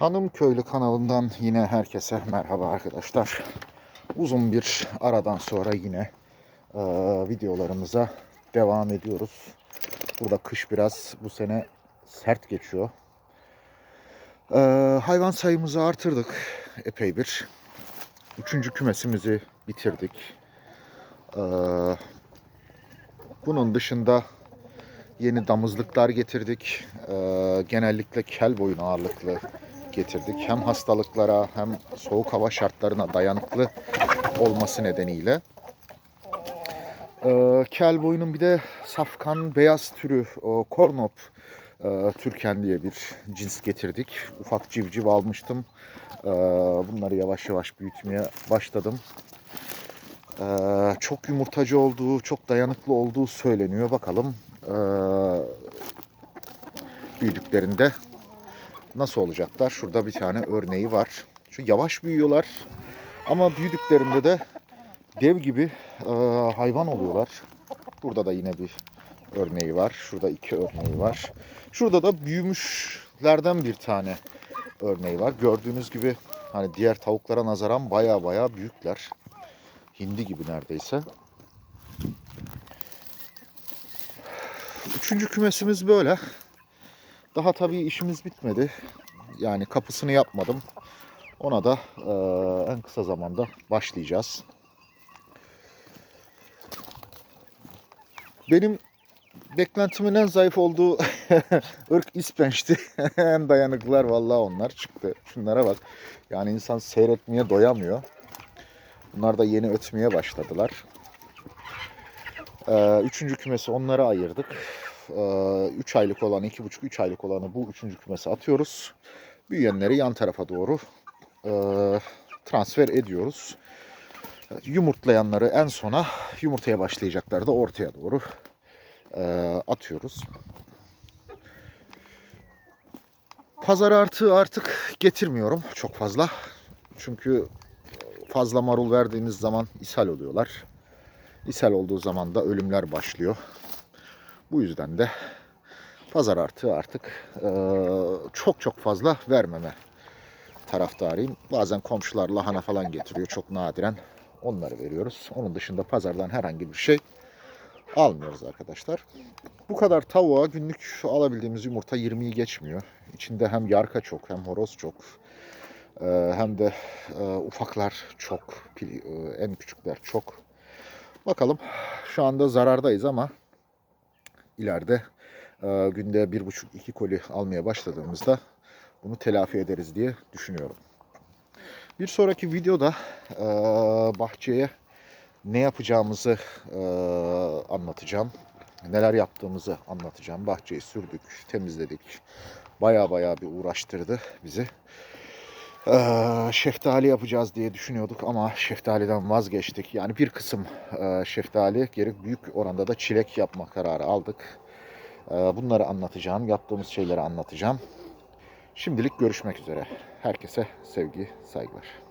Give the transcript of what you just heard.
Hanım Köylü kanalından yine herkese merhaba arkadaşlar. Uzun bir aradan sonra yine e, videolarımıza devam ediyoruz. Burada kış biraz bu sene sert geçiyor. E, hayvan sayımızı artırdık epey bir. Üçüncü kümesimizi bitirdik. E, bunun dışında yeni damızlıklar getirdik. E, genellikle kel boyun ağırlıklı getirdik. Hem hastalıklara hem soğuk hava şartlarına dayanıklı olması nedeniyle. Ee, kel boyunun bir de safkan beyaz türü o kornop e, türken diye bir cins getirdik. Ufak civciv almıştım. Ee, bunları yavaş yavaş büyütmeye başladım. Ee, çok yumurtacı olduğu, çok dayanıklı olduğu söyleniyor. Bakalım ee, büyüdüklerinde nasıl olacaklar? Şurada bir tane örneği var. Şu yavaş büyüyorlar ama büyüdüklerinde de dev gibi e, hayvan oluyorlar. Burada da yine bir örneği var. Şurada iki örneği var. Şurada da büyümüşlerden bir tane örneği var. Gördüğünüz gibi hani diğer tavuklara nazaran baya baya büyükler. Hindi gibi neredeyse. Üçüncü kümesimiz böyle. Daha tabii işimiz bitmedi. Yani kapısını yapmadım. Ona da e, en kısa zamanda başlayacağız. Benim beklentimin en zayıf olduğu ırk ispençti. en dayanıklılar vallahi onlar çıktı. Şunlara bak. Yani insan seyretmeye doyamıyor. Bunlar da yeni ötmeye başladılar. Ee, üçüncü kümesi onlara ayırdık. 3 aylık olanı, 2,5-3 aylık olanı bu üçüncü kümese atıyoruz. Büyüyenleri yan tarafa doğru transfer ediyoruz. Yumurtlayanları en sona, yumurtaya başlayacakları da ortaya doğru atıyoruz. Pazar artığı artık getirmiyorum çok fazla. Çünkü fazla marul verdiğiniz zaman ishal oluyorlar. İshal olduğu zaman da ölümler başlıyor. Bu yüzden de pazar artığı artık e, çok çok fazla vermeme taraftarıyım. Bazen komşular lahana falan getiriyor çok nadiren. Onları veriyoruz. Onun dışında pazardan herhangi bir şey almıyoruz arkadaşlar. Bu kadar tavuğa günlük alabildiğimiz yumurta 20'yi geçmiyor. İçinde hem yarka çok hem horoz çok. E, hem de e, ufaklar çok. E, En küçükler çok. Bakalım şu anda zarardayız ama ileride e, günde bir buçuk iki koli almaya başladığımızda bunu telafi ederiz diye düşünüyorum. Bir sonraki videoda e, bahçeye ne yapacağımızı e, anlatacağım. Neler yaptığımızı anlatacağım. Bahçeyi sürdük, temizledik. Baya baya bir uğraştırdı bizi. Ee, şeftali yapacağız diye düşünüyorduk ama şeftaliden vazgeçtik. Yani bir kısım e, şeftali, geri büyük oranda da çilek yapma kararı aldık. Ee, bunları anlatacağım, yaptığımız şeyleri anlatacağım. Şimdilik görüşmek üzere. Herkese sevgi, saygılar.